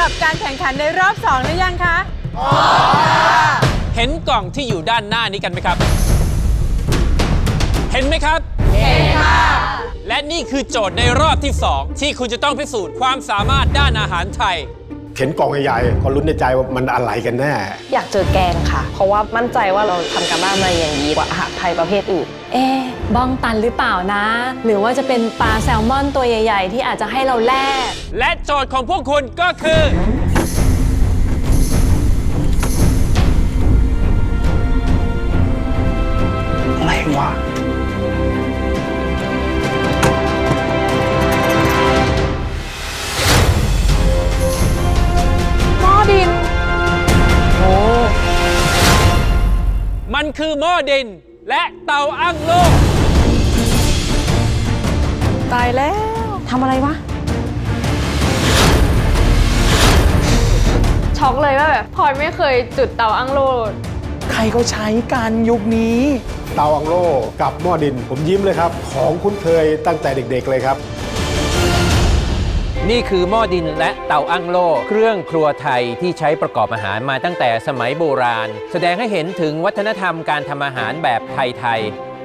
หรับการแข่งขันในรอบ2หรือยังคะเห็นกล่องที่อยู่ด้านหน้านี้กันไหมครับ เห็นไหมครับ เห็นค่ะ และนี่คือโจทย์ในรอบที่ 2 ที่คุณจะต้องพิสูจน์ความสามารถด้านอาหารไทย เห็นกล่องใหญ่ๆก็ลุ้นในใจว่ามันอะไรกันแน่ อยากเจอแกงค่ะ เพราะว่ามั่นใจว่าเราทำการบ้านมาอย่างดีกว่าอาหารไทยประเภทอื่น เอ๊ะบ้องตันหรือเปล่านะ หรือว่าจะเป็นปลาแซลมอนตัวใหญ่ ๆ ที่อาจจะให้เราแลกและโจทย์ของพวกคุณก็คืออะไรวะ มันคือหม้อดินและเตาอั้งโลกตายแล้วทำอะไรวะ ช็อกเลยว่าแบบพลอยไม่เคยจุดเตาอั้งโลใครเขาใช้กันยุคนี้ เตาอังโลกับหม้อดิน ผมยิ้มเลยครับ ของคุ้นเคยตั้งแต่เด็ก ๆ เลยครับ นี่คือหม้อดินและเตาอั้งโล่เครื่องครัวไทยที่ใช้ประกอบอาหารมาตั้งแต่สมัยโบราณ แสดงให้เห็นถึงวัฒนธรรมการทำอาหารแบบไทย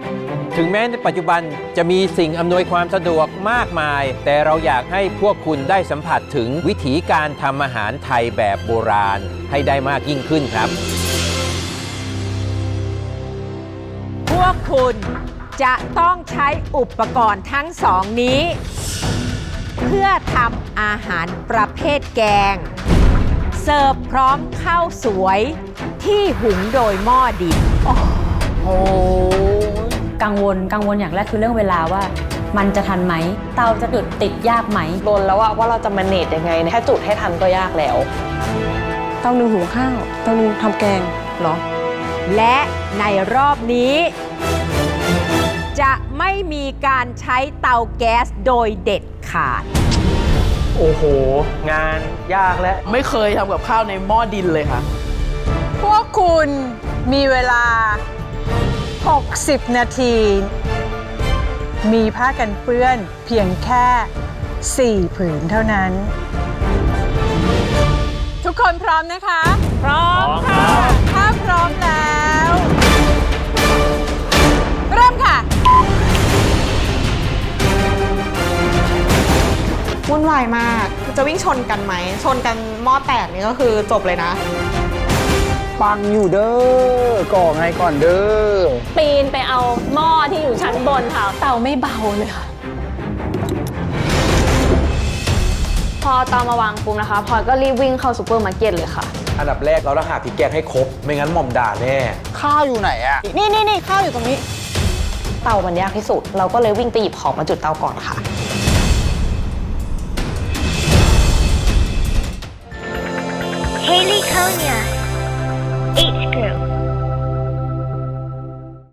ๆถึงแม้ในปัจจุบันจะมีสิ่งอำนวยความสะดวกมากมาย แต่เราอยากให้พวกคุณได้สัมผัสถึงวิถีการทำอาหารไทยแบบโบราณ ให้ได้มากยิ่งขึ้นครับ พวกคุณจะต้องใช้อุปกรณ์ทั้งสองนี้ เพื่อทำอาหารประเภทแกง เสิร์ฟพร้อมข้าวสวยที่หุงโดยหม้อดินกังวลกังวลอย่างแรกคือเรื่องเวลาว่า มันจะทันไหม เตาจะจุดติดยากไหมโดนแล้วว่าว่าเราจะมาเนตยังไงแค่จุดให้ทันก็ยากแล้วเตาหนึ่งหุงข้าวเตาหนึ่งทำแกงเหรอ และในรอบนี้ จะไม่มีการใช้เตาแก๊สโดยเด็ด ขาด โอ้โห งานยากและ ไม่เคยทำกับข้าวในหม้อดินเลยค่ะ พวกคุณมีเวลา 60 นาที มีผ้ากันเปื้อนเพียงแค่ 4 ผืนเท่านั้น ทุกคนพร้อมนะคะ พร้อมค่ะ ถ้าพร้อมแล้ว มาก จะวิ่งชนกันไหม ชนกันหม้อแตกนี่ก็คือจบเลยนะ ปังอยู่เด้อก่อไงก่อนเด้อ ปีนไปเอาหม้อที่อยู่ชั้นบนค่ะ เตาไม่เบาเลยค่ะ พอเตามาวางปุ๊บนะคะพลอยก็รีบวิ่งเข้าซูเปอร์มาร์เก็ตเลยค่ะ อันดับแรกเราต้องหาพริกแกงให้ครบ ไม่งั้นหม่อมด่าแน่ ข้าวอยู่ไหนอะนี่นี่นี่ข้าวอยู่ตรงนี้ เตามันยากที่สุด เราก็เลยวิ่งไปหยิบของมาจุดเตาก่อนค่ะ Haley Konya.